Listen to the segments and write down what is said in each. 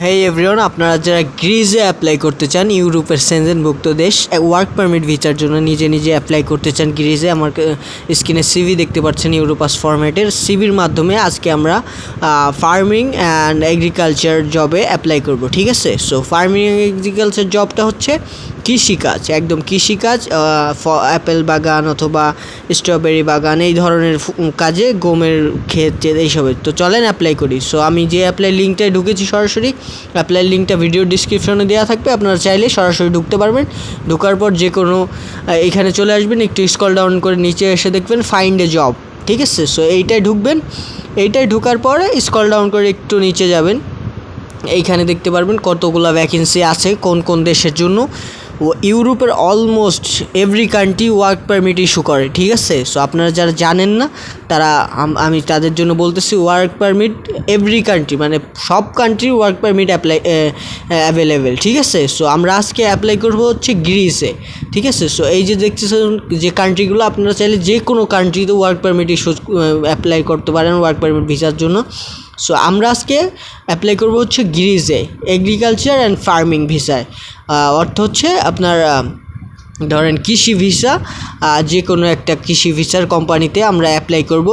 হেই everyone আপনারা যারা গ্রিজে apply করতে চান ইউরোপের সেনজেনভুক্ত দেশ ওয়ার্ক পারমিট ভিসার জন্য নিজে নিজে অ্যাপ্লাই করতে চান গ্রিজে আমার স্ক্রিনে সিভি দেখতে পাচ্ছেন ইউরোপাস ফরম্যাটের সিভির মাধ্যমে আজকে আমরা ফার্মিং অ্যান্ড এগ্রিকালচার জবে অ্যাপ্লাই করব, ঠিক আছে? সো ফার্মিং এগ্রিকালচার জবটা হচ্ছে কৃষিকাজ, একদম কৃষিকাজ অ্যাপেল বাগান অথবা স্ট্রবেরি বাগান, এই ধরনের কাজে গমের ক্ষেত টেত এইসবের তো চলেন অ্যাপ্লাই করি। সো আমি যে অ্যাপ্লাই লিঙ্কটায় ঢুকেছি সরাসরি অ্যাপ্লাই লিঙ্কটা ভিডিও ডিসক্রিপশনে দেওয়া থাকবে। আপনারা চাইলে সরাসরি ঢুকতে পারবেন। ঢোকার পর যে কোনো এখানে চলে আসবেন, একটু স্কল ডাউন করে নিচে এসে দেখবেন ফাইন্ড এ জব ঠিক আছে? সো এইটাই ঢুকবেন। এইটাই ঢুকার পরে স্কল ডাউন করে একটু নিচে যাবেন। এইখানে দেখতে পারবেন কতগুলো ভ্যাকেন্সি আছে, কোন কোন দেশের জন্য। ইউরোপের almost every country work permit issue করে, ঠিক আছে? সো আপনারা যারা জানেন না, তারা আমি তাদের জন্য বলতেছি ওয়ার্ক পারমিট এভরি কান্ট্রি মানে সব country work permit apply available ঠিক আছে? সো আমরা আজকে অ্যাপ্লাই করব হচ্ছে গ্রিসে, ঠিক আছে? সো এই যে দেখতেছেন যে কান্ট্রিগুলো, আপনারা চাইলে যে কোনো কান্ট্রিতে ওয়ার্ক পারমিট ইস্যু অ্যাপ্লাই করতে পারেন, ওয়ার্ক পারমিট ভিসার জন্য। সো আমরা আজকে অ্যাপ্লাই করব হচ্ছে গ্রিজে এগ্রিকালচার অ্যান্ড ফার্মিং ভিসায় অর্থ হচ্ছে আপনার ধরেন কৃষি ভিসা যে কোনো একটা কৃষি ভিসার কোম্পানিতে আমরা অ্যাপ্লাই করব।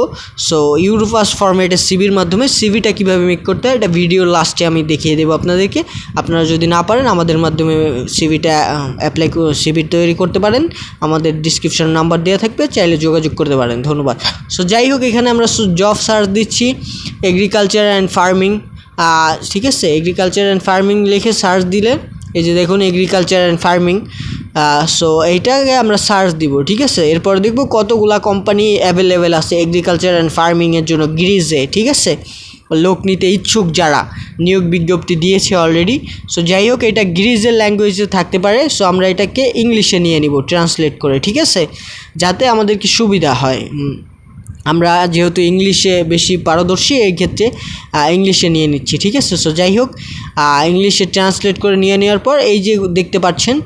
সো ইউরোপাস ফরম্যাটের সিভির মাধ্যমে সিভিটা কীভাবে মেক করতে হয়, এটা ভিডিও লাস্টে আমি দেখিয়ে দেবো আপনাদেরকে। আপনারা যদি না পারেন, আমাদের মাধ্যমে সিভিটা অ্যাপ্লাই সিভি তৈরি করতে পারেন। আমাদের ডিসক্রিপশন নাম্বার দেওয়া থাকবে, চাইলে যোগাযোগ করতে পারেন। ধন্যবাদ। সো যাই হোক, এখানে আমরা জব সার্চ দিচ্ছি এগ্রিকালচার অ্যান্ড ফার্মিং ঠিক আছে? এগ্রিকালচার অ্যান্ড ফার্মিং লিখে সার্চ দিলে, এই যে দেখুন এগ্রিকালচার অ্যান্ড ফার্মিং সো এইটাকে আমরা সার্চ দিব, ঠিক আছে? এরপর দেখব কতগুলা কোম্পানি অ্যাভেলেবেল আছে এগ্রিকালচার অ্যান্ড ফার্মিংয়ের জন্য গ্রিজে, ঠিক আছে? লোক নিতে ইচ্ছুক যারা, নিয়োগ বিজ্ঞপ্তি দিয়েছে অলরেডি সো যাই হোক, এটা গ্রিজের ল্যাঙ্গুয়েজে থাকতে পারে সো আমরা এটাকে ইংলিশে নিয়ে নিব ট্রান্সলেট করে, ঠিক আছে? যাতে আমাদেরকে সুবিধা হয় আমরা যেহেতু ইংলিশে বেশি পারদর্শী, এই ক্ষেত্রে ইংলিশে নিয়ে নিচ্ছি, ঠিক আছে? সো যাই হোক ইংলিশে ট্রান্সলেট করে নিয়ে নেওয়ার পর, এই যে দেখতে পাচ্ছেন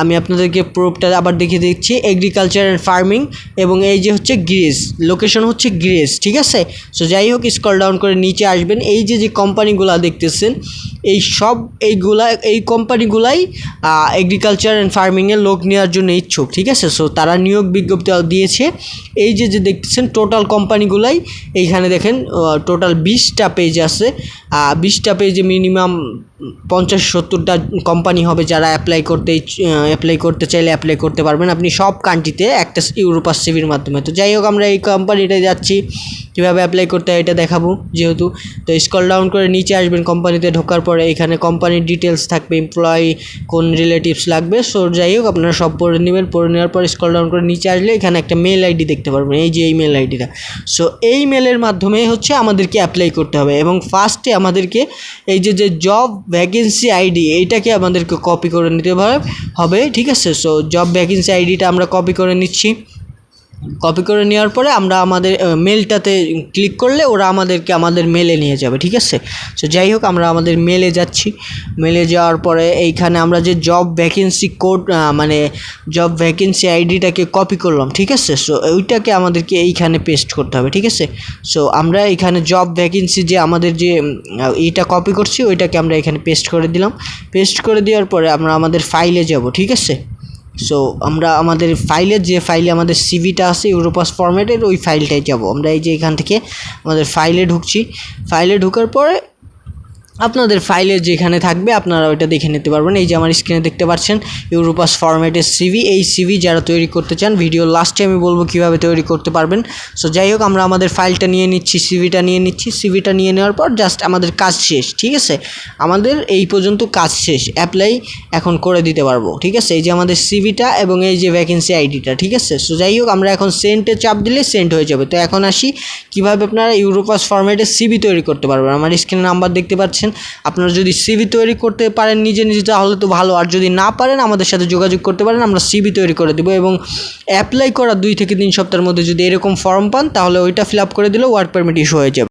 আমি আপনাদেরকে প্রুফটা আবার দেখিয়ে দিচ্ছি এগ্রিকালচার অ্যান্ড ফার্মিং এবং এই যে হচ্ছে গ্রিস লোকেশন হচ্ছে গ্রিস ঠিক আছে? সো যাই হোক স্কল ডাউন করে নিচে আসবেন, এই যে যে কোম্পানিগুলো দেখতেছেন, এই সব এইগুলা, এই কোম্পানিগুলাই এগ্রিকালচার অ্যান্ড ফার্মিংয়ের লোক নেওয়ার জন্য ইচ্ছুক, ঠিক আছে? সো তারা নিয়োগ বিজ্ঞপ্তি দিয়েছে, এই যে যে দেখতেছেন টোটাল কোম্পানিগুলাই এইখানে দেখেন টোটাল বিশটা পেজ আছে। বিশটা পেজে মিনিমাম পঞ্চাশ সত্তরটা কোম্পানি হবে যারা অ্যাপ্লাই করতে অ্যাপ্লাই করতে চাইলে অ্যাপ্লাই করতে পারবেন। আপনি সব কান্ট্রিতে একটা ইউরোপাস সিভির মাধ্যমে। তো যাই হোক, আমরা এই কোম্পানিটায় যাচ্ছি। কীভাবে অ্যাপ্লাই করতে হয় এটা দেখাবো যেহেতু। তো স্কল ডাউন করে নিচে আসবেন কোম্পানিতে ঢোকার পরে। এখানে কোম্পানির ডিটেলস থাকবে এমপ্লয়ি কোন রিলেটিভস লাগবে। সো যাই হোক, আপনারা সব পড়ে নেবেন। পড়ে নেওয়ার পর স্কল ডাউন করে নিচে আসলে এখানে একটা মেল আইডি দেখতে পারবেন। এই যে এই মেল আইডিটা সো এই মেলের মাধ্যমে হচ্ছে আমাদেরকে অ্যাপ্লাই করতে হবে। এবং ফার্স্টে আমাদেরকে এই যে যে জব ভ্যাকেন্সি আইডি এইটাকে আমাদেরকে কপি করে নিতে হবে, ঠিক আছে? সো জব ভ্যাকেন্সি আইডিটা আমরা কপি করে নিচ্ছি। কপি করে নেওয়ার পরে আমরা আমাদের মেলটাতে ক্লিক করলে ওরা আমাদেরকে আমাদের মেলে নিয়ে যাবে, ঠিক আছে? সো যাই হোক, আমরা আমাদের মেলে যাচ্ছি। মেলে যাওয়ার পরে এইখানে আমরা যে জব ভ্যাকেন্সি কোড মানে জব ভ্যাকেন্সি আইডিটাকে কপি করলাম, ঠিক আছে? সো ওইটাকে আমাদেরকে এইখানে পেস্ট করতে হবে, ঠিক আছে? সো আমরা এখানে জব ভ্যাকেন্সি যে আমাদের যে এইটা কপি করছি, ওইটাকে আমরা এখানে পেস্ট করে দিলাম। পেস্ট করে দেওয়ার পরে আমরা আমাদের ফাইলে যাব, ঠিক আছে? সো আমরা আমাদের ফাইলের যে ফাইলে আমাদের সিভিটা আছে ইউরোপাস ফরম্যাটের ওই ফাইলটাই যাব। আমরা এই যে এখান থেকে আমাদের ফাইলে ঢুকছি। ফাইলে ঢোকার পরে আপনাদের ফাইলে যেখানে থাকবে, আপনারা ওইটা দেখে নিতে পারবেন। এই যে আমার স্ক্রিনে দেখতে পাচ্ছেন ইউরোপাস ফরম্যাটের সিভি এই সিভি যারা তৈরি করতে চান ভিডিও লাস্টে আমি বলব কীভাবে তৈরি করতে পারবেন। সো যাই হোক, আমরা আমাদের ফাইলটা নিয়ে নিচ্ছি সিভিটা নিয়ে নিচ্ছি। সিভিটা নিয়ে নেওয়ার পর জাস্ট আমাদের কাজ শেষ, ঠিক আছে? আমাদের এই পর্যন্ত কাজ শেষ। অ্যাপ্লাই এখন করে দিতে পারব, ঠিক আছে? এই যে আমাদের সিভিটা এবং এই যে ভ্যাকেন্সি আইডিটা ঠিক আছে? সো যাই হোক, আমরা এখন সেন্টে চাপ দিলে সেন্ট হয়ে যাবে। তো এখন আসি, কীভাবে আপনারা ইউরোপাস ফরম্যাটে সিভি তৈরি করতে পারবেন? আমার স্ক্রিনে নাম্বার দেখতে পাচ্ছেন। আপনারা যদি সিভি তৈরি করতে পারেন নিজে নিজে, তাহলে তো ভালো। আর যদি না পারেন, আমাদের সাথে যোগাযোগ করতে পারেন, আমরা সিভি তৈরি করে দেবো এবং অ্যাপ্লাই করা দুই থেকে তিন সপ্তাহের মধ্যে যদি এরকম ফর্ম পান, তাহলে ওইটা ফিল আপ করে দিলেও ওয়ার্ক পারমিট ইস্যু হয়ে যাবে।